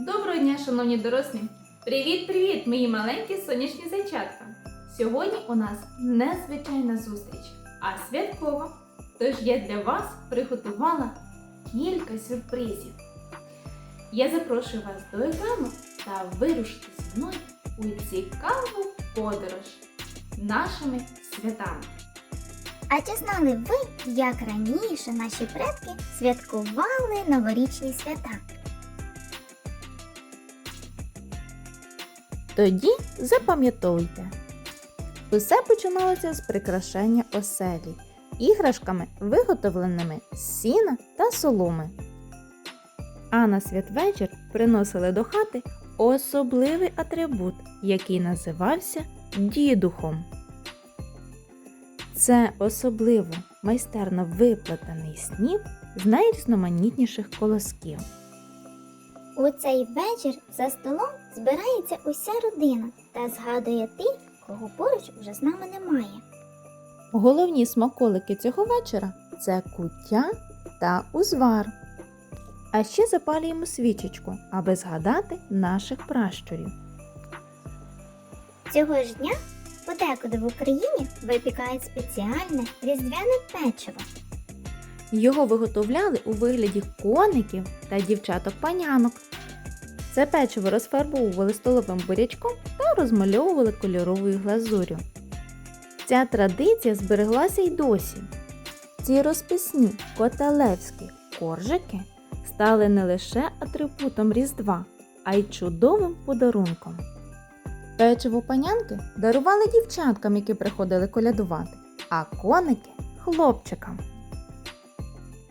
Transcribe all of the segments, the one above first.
Доброго дня, шановні дорослі! Привіт-привіт, мої маленькі сонячні зайчатка! Сьогодні у нас незвичайна зустріч, а святкова. Тож я для вас приготувала кілька сюрпризів. Я запрошую вас до екрану та вирушити зі мною у цікаву подорож нашими святами. А чи знали ви, як раніше наші предки святкували новорічні свята? Тоді запам'ятовуйте. Усе починалося з прикрашання оселі іграшками, виготовленими з сіна та соломи. А на святвечір приносили до хати особливий атрибут, який називався дідухом. Це особливо майстерно виплетений сніп з найрізноманітніших колосків. У цей вечір за столом збирається уся родина та згадує тих, кого поруч уже з нами немає. Головні смаколики цього вечора це куття та узвар. А ще запалюємо свічечку, аби згадати наших пращурів. Цього ж дня подекуди в Україні випікають спеціальне різдвяне печиво. Його виготовляли у вигляді коників та дівчаток-панянок. Це печиво розфарбовували столовим бурячком та розмальовували кольоровою глазур'ю. Ця традиція збереглася й досі. Ці розписні котелевські коржики стали не лише атрибутом Різдва, а й чудовим подарунком. Печиво панянки дарували дівчаткам, які приходили колядувати, а коники хлопчикам.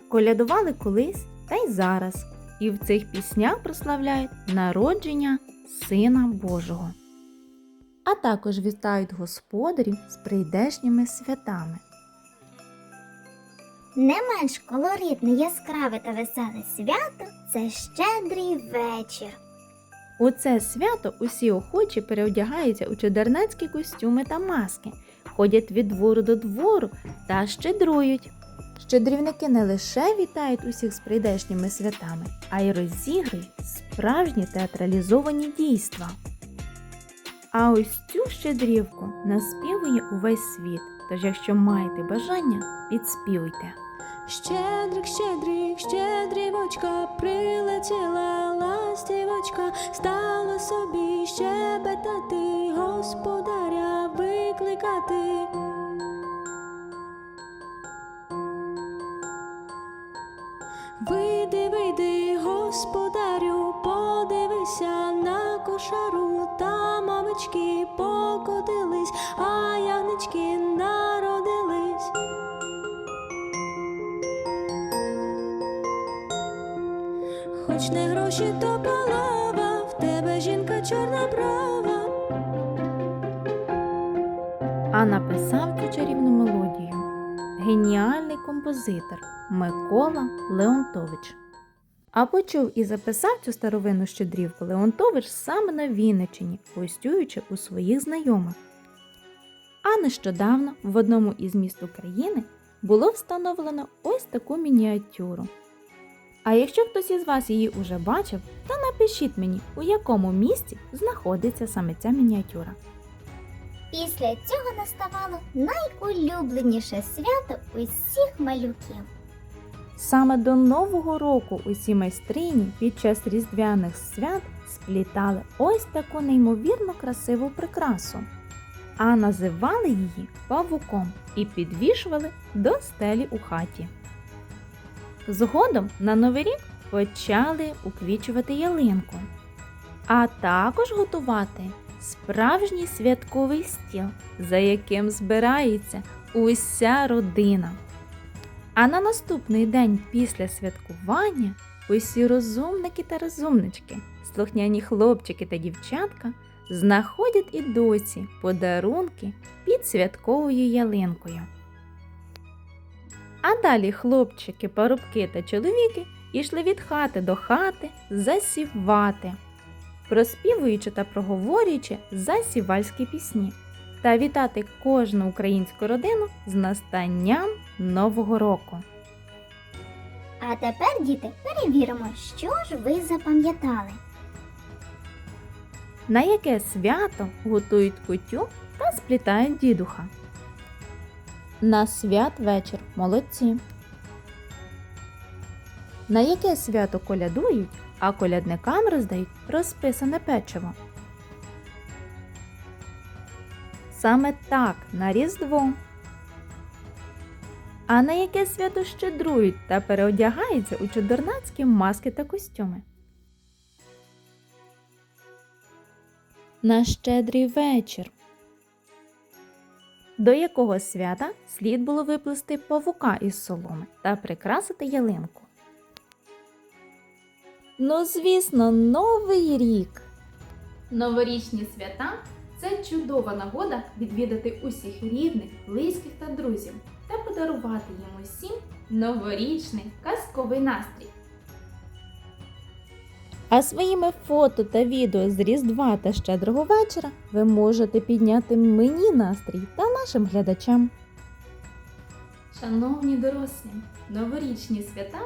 Колядували колись та й зараз, і в цих піснях прославляють народження Сина Божого. А також вітають господарів з прийдешніми святами. Не менш колоритне, яскраве та веселе свято це щедрий вечір. У це свято усі охочі переодягаються у чудернацькі костюми та маски, ходять від двору до двору та щедрують. Щедрівники не лише вітають усіх з прийдешніми святами, а й розігрують справжні театралізовані дійства. А ось цю щедрівку наспівує увесь світ. Тож, якщо маєте бажання, підспівуйте. Щедрик, щедрик, щедрівочка, прилетіла ластівочка, стала собі щебетати, господаря викликати. Вийди, вийди, господарю, подивися на кошару, там овечки покотились, а ягнички народились. Хоч не гроші, то полова, в тебе жінка чорна брова. А написав цю чарівну мелодію геніальний композитор Микола Леонтович. А почув і записав цю старовинну щедрівку Леонтович саме на Вінниччині, гостюючи у своїх знайомих. А нещодавно в одному із міст України було встановлено ось таку мініатюру. А якщо хтось із вас її уже бачив, то напишіть мені, у якому місці знаходиться саме ця мініатюра. Після цього наставало найулюбленіше свято усіх малюків. Саме до Нового року усі майстрині під час різдвяних свят сплітали ось таку неймовірно красиву прикрасу, а називали її павуком і підвішували до стелі у хаті. Згодом на Новий рік почали уквічувати ялинку, а також готувати справжній святковий стіл, за яким збирається уся родина. А на наступний день після святкування усі розумники та розумнички, слухняні хлопчики та дівчатка знаходять і досі подарунки під святковою ялинкою. А далі хлопчики, парубки та чоловіки йшли від хати до хати засівати, проспівуючи та проговорюючи засівальські пісні та вітати кожну українську родину з настанням Нового року. А тепер, діти, перевіримо, що ж ви запам'ятали. На яке свято готують кутю та сплітають дідуха? На святвечір молодці. На яке свято колядують, а колядникам роздають розписане печиво? Саме так, на Різдво. А на яке свято щедрують та переодягаються у чудернацькі маски та костюми? На щедрий вечір. До якого свята слід було виплести павука із соломи та прикрасити ялинку? Ну, звісно, Новий рік. Новорічні свята це чудова нагода відвідати усіх рідних, близьких та друзів та подарувати їм усім новорічний казковий настрій. А своїми фото та відео з Різдва та Щедрого вечора ви можете підняти мені настрій та нашим глядачам. Шановні дорослі, новорічні свята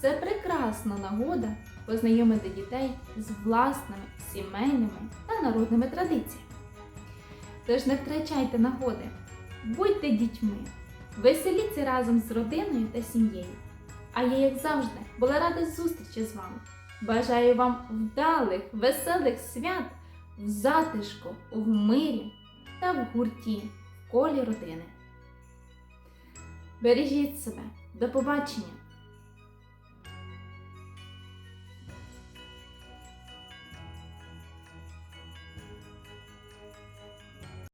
це прекрасна нагода познайомити дітей з власними сімейними та народними традиціями. Тож не втрачайте нагоди, будьте дітьми, веселіться разом з родиною та сім'єю. А я, як завжди, була рада зустрічі з вами. Бажаю вам вдалих, веселих свят в затишку, в мирі та в гурті в колі родини. Бережіть себе. До побачення!